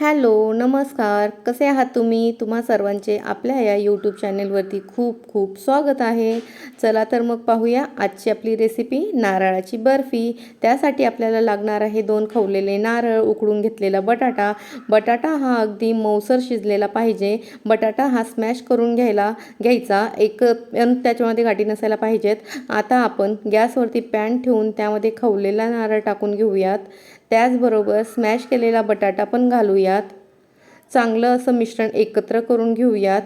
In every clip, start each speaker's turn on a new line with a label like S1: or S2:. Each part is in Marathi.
S1: हॅलो नमस्कार. कसे आहात तुम्ही? तुम्हा सर्वांचे आपल्या या यूट्यूब चॅनेलवरती खूप खूप स्वागत आहे. चला तर मग पाहूया आजची आपली रेसिपी नारळाची बर्फी. त्यासाठी आपल्याला लागणार आहे दोन खवलेले नारळ उकडून घेतलेला बटाटा. बटाटा हा अगदी मऊसर शिजलेला पाहिजे. बटाटा हा स्मॅश करून घ्यायला घ्यायचा. एक त्याच्यामध्ये गाठी नसायला पाहिजेत. आता आपण गॅसवरती पॅन ठेवून त्यामध्ये खवलेला नारळ टाकून घेऊयात. त्याचबरोबर स्मॅश केलेला बटाटा पण घालूयात. चांगलं असं मिश्रण एकत्र करून घेऊयात.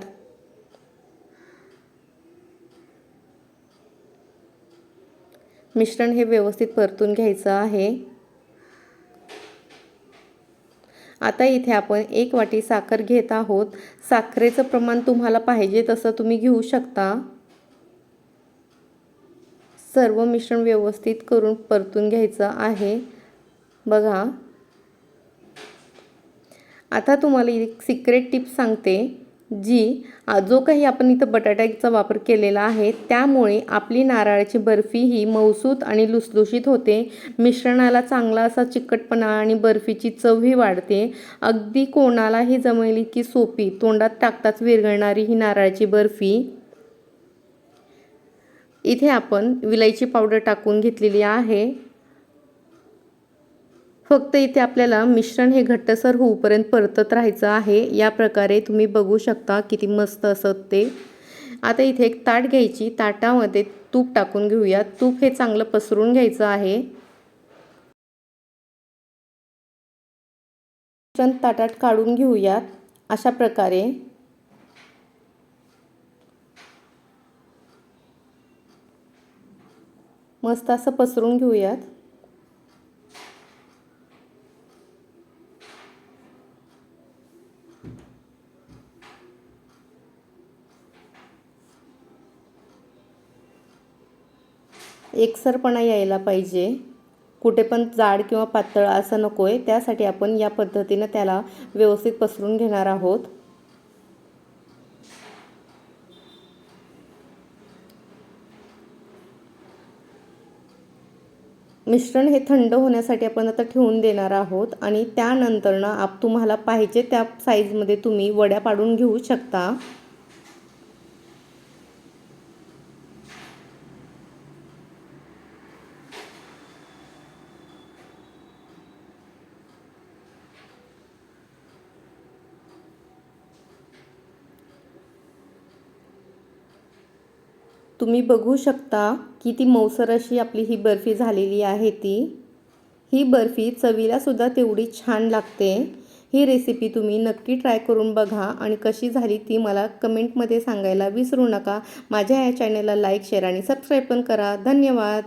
S1: मिश्रण हे व्यवस्थित परतून घ्यायचं आहे. आता इथे आपण एक वाटी साखर घेत आहोत. साखरेचं प्रमाण तुम्हाला पाहिजे तसं तुम्ही घेऊ शकता. सर्व मिश्रण व्यवस्थित करून परतून घ्यायचं आहे. बघा. आता तुम्हाला एक सिक्रेट टिप सांगते जी जो काही आपण इथं बटाट्याचा वापर केलेला आहे त्यामुळे आपली नारळाची बर्फी ही मौसूत आणि लुसलुशीत होते. मिश्रणाला चांगला असा चिकटपणा आणि बर्फीची चवही वाढते. अगदी कोणालाही जमेल की सोपी तोंडात टाकताच विरघळणारी ही नारळाची बर्फी. इथे आपण विलायची पावडर टाकून घेतलेली आहे. फक्त इथे आपल्याला मिश्रण हे घट्टसर होऊपर्यंत परतत राहायचं आहे. या प्रकारे तुम्ही बघू शकता किती मस्त असत ते. आता इथे एक ताट घ्यायची. ताटामध्ये तूप टाकून घेऊया. तूप हे चांगलं पसरून घ्यायचं आहे. मिश्रण ताटात काढून घेऊयात अशा प्रकारे. मस्त असं पसरून घेऊयात. एकसरपणा यायला पाहिजे. कुठे पण जाड किंवा पातळ असं नको आहे त्यासाठी आपण या पद्धतीनं त्याला व्यवस्थित पसरून घेणार आहोत. मिश्रण हे थंड होण्यासाठी आपण आता ठेवून देणार आहोत आणि त्यानंतरनं आप तुम्हाला पाहिजे त्या साईजमध्ये तुम्ही वड्या पाडून घेऊ शकता. तुम्ही बघू शकता की ती मौसर अशी आपली ही बर्फी झालेली आहे ती. ही बर्फी चवीलासुद्धा तेवढी छान लागते. ही रेसिपी तुम्ही नक्की ट्राय करून बघा आणि कशी झाली ती मला कमेंटमध्ये सांगायला विसरू नका. माझ्या या चॅनलला लाईक शेअर आणि सबस्क्राईब पण करा. धन्यवाद.